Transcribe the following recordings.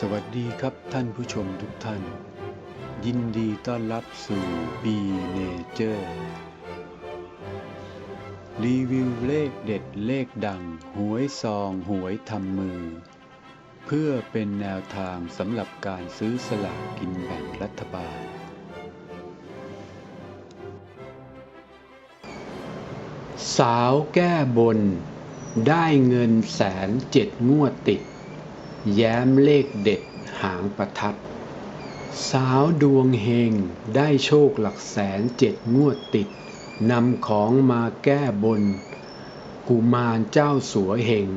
สวัสดีครับท่านผู้ชมทุกท่าน ยินดีต้อนรับสู่ B Nature รีวิวเลขเด็ดเลขดัง หวยซองหวยทำมือ เพื่อเป็นแนวทางสำหรับการซื้อสลากกินแบ่งรัฐบาล สาวแก้บน ได้เงินแสนเจ็ดงวดติด แย้มเลขเด็ดหางประทัด สาวดวงเฮงได้โชคหลักแสนเจ็ดงวดติดนำของมาแก้บน กุมารเจ้าสัวเฮง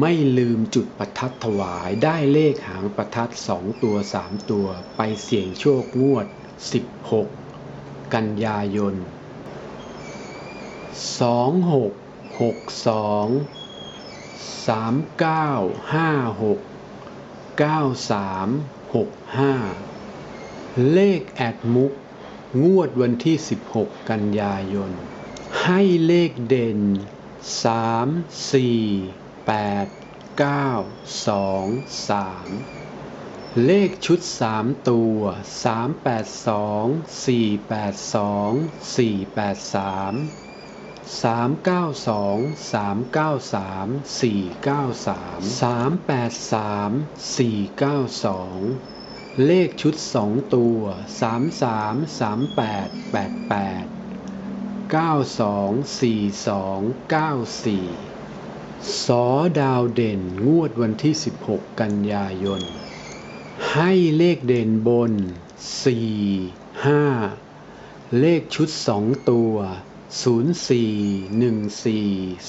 ไม่ลืมจุดประทัดถวายได้เลขหางประทัดสองตัวสามตัวไปเสี่ยงโชคงวด 16 กันยายนสองหกหก สามเก้าห้าหกเก้าสามหกห้าเลขแอดมุก งวดวันที่ 16 กันยายน ให้เลขเด่น 3 4 8 9 2 3 เลขชุด 3 ตัว 382 482 483 สามเก้าสองสามเก้าสามสี่เก้าสามสามแปดสามสี่เก้าสองเลขชุดสองตัวสามสามสามแปดแปดแปดเก้าสองสี่สองเก้าสี่สอดาวเด่นงวดวันที่ 16 กันยายน ให้เลขเด่นบน 4 5 เลขชุดสองตัว ศูนย์สี่หนึ่งสี่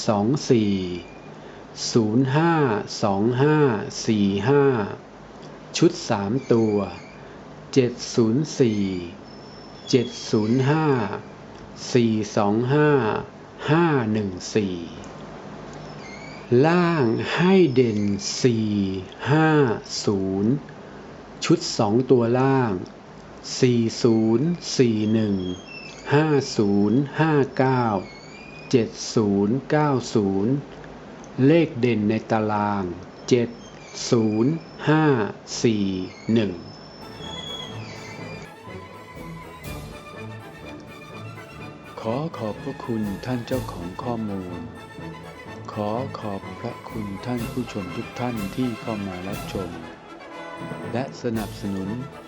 สองสี่ศูนย์ห้าสองห้าสี่ห้าชุดสามตัวเจ็ดศูนย์สี่เจ็ดศูนย์ห้าสี่สองห้าห้าหนึ่งสี่ล่างให้เด่นสี่ห้าศูนย์ชุดสองตัวล่างสี่ศูนย์สี่หนึ่ง ห้าศูนย์ห้าเก้าเจ็ดศูนย์เก้าศูนย์เลขเด่นในตารางเจ็ดศูนย์ห้าสี่หนึ่งขอขอบพระคุณท่านเจ้าของข้อมูล ขอขอบพระคุณท่านผู้ชมทุกท่านที่เข้ามารับชม และสนับสนุน